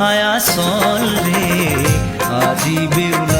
আয়াসল রে আজি বেউলার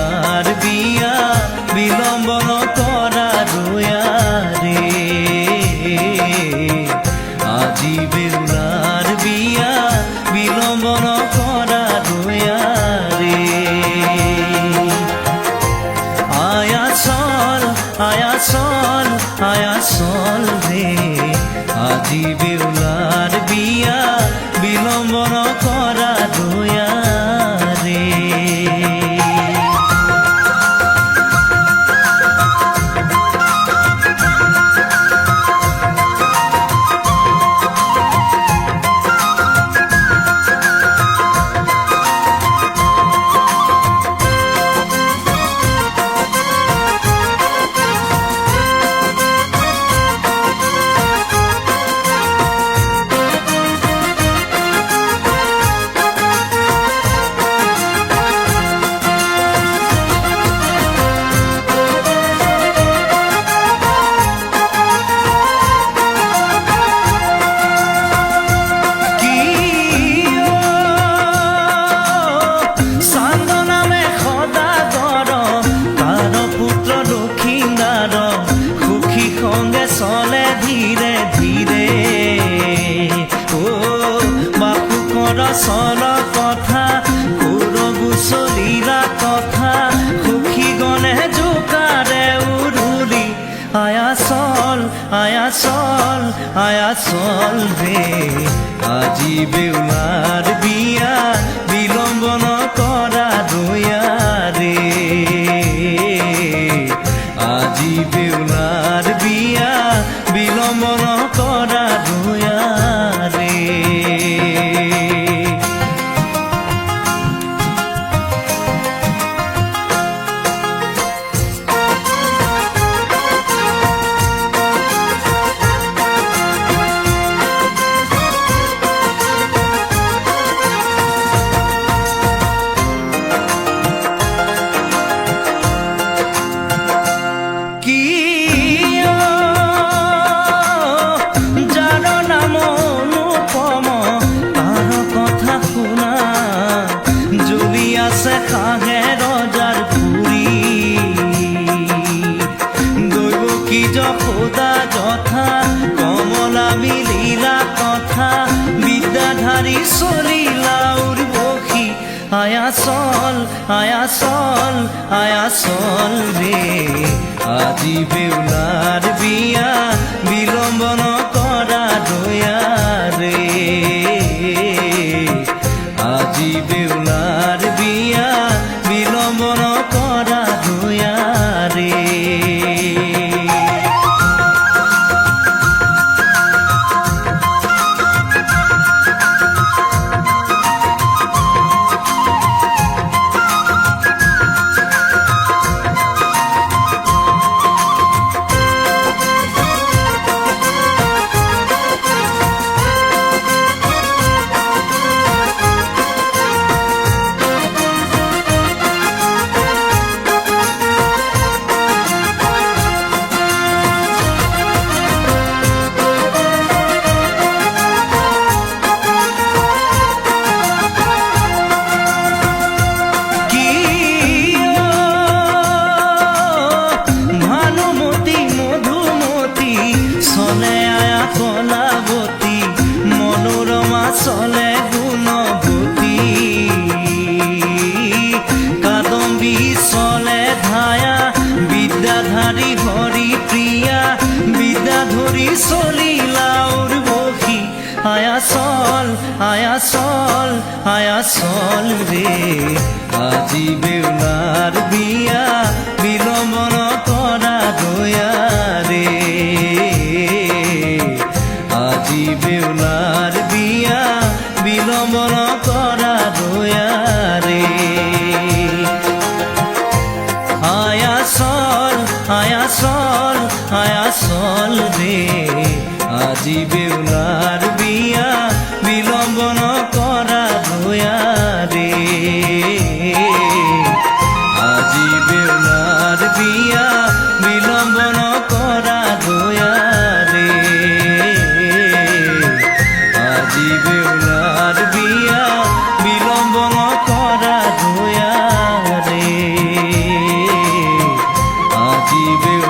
আজি বেউলার বিদ্যাধাৰী চলিলা আয়া আয়াচল আয়াচল আয়াচল রে। আজি বেউলার বিয়া বিলম্বন বিদ্যাধৰী চল আয়া চল আয়া চল রে। আজি বেউলার বিয়া বিলম্বন হায় আসল দে আজি বেউলার বিয়া, বিলম্বন করা ধোয়া রে। আজি বেউলার বিয়া, বিলম্বন করা ধোয়া রে। আজি বেউলার বিয়া, বিলম্বন করা ধোয়া রে। আজি বেউলার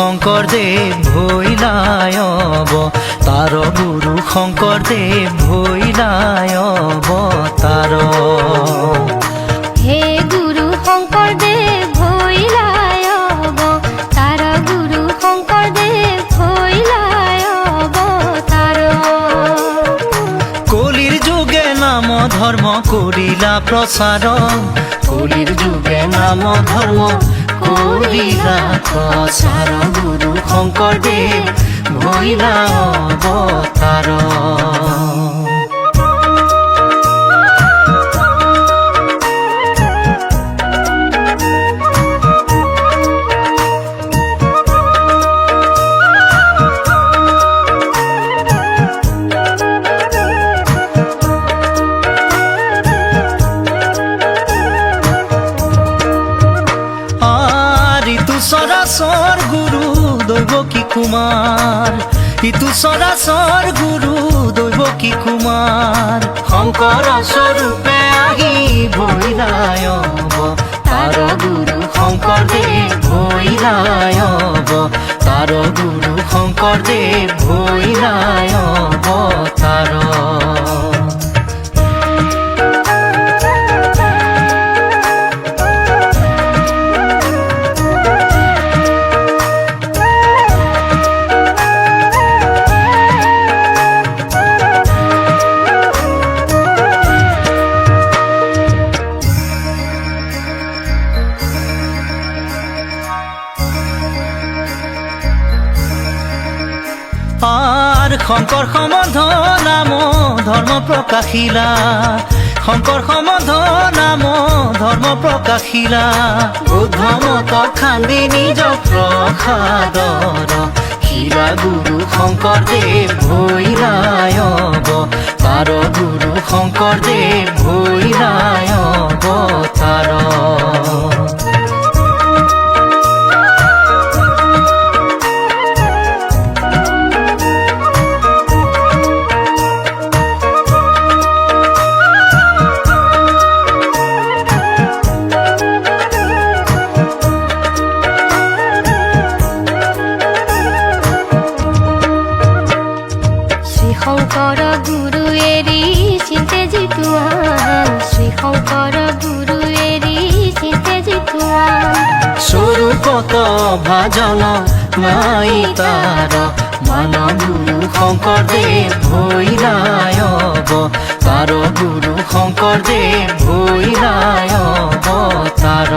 গুৰু শংকৰদেৱ ভৈলাই অৱতাৰ গুৰু শংকৰদেৱ ভৈলাই অৱতাৰ হে গুরু শঙ্করদেব ভৈলায় তার গুরু শঙ্করদেব ভৈলায় অবতার কলিৰ যুগে নাম ধৰ্ম কৰিলা প্ৰচাৰ কলিৰ যুগে নাম ধৰ্ম কৰিলা চাৰ গুৰু শংকৰদেৱ ভৈলা অৱতাৰ কুমার। ইতু সরাসর গুরু দৈব কি কুমার? শঙ্কর স্বৰূপে আহি ভৈলায় তাৰ গুৰু শংকৰদেৱ ভৈলায় তাৰ গুৰু শংকৰদেৱ ভৈলায় আর শংকৰ সম্বন্ধ নাম ধৰ্ম প্ৰকাশিলা শংকৰ সম্বন্ধ নাম ধৰ্ম প্ৰকাশিলা বুদ্ধ মত খান্দি নিজ প্ৰসাদৰ শিলা গুৰু শংকৰদেৱ ভৈৰায় তাৰ গুৰু শংকৰদেৱ ভৈৰায় অৱতাৰ কত ভাজন নাই তার মান গুরু শঙ্কৰদেৱ ভৈৰায়ব তাৰ গুৰু শংকৰদেৱ ভৈৰায়ব তার।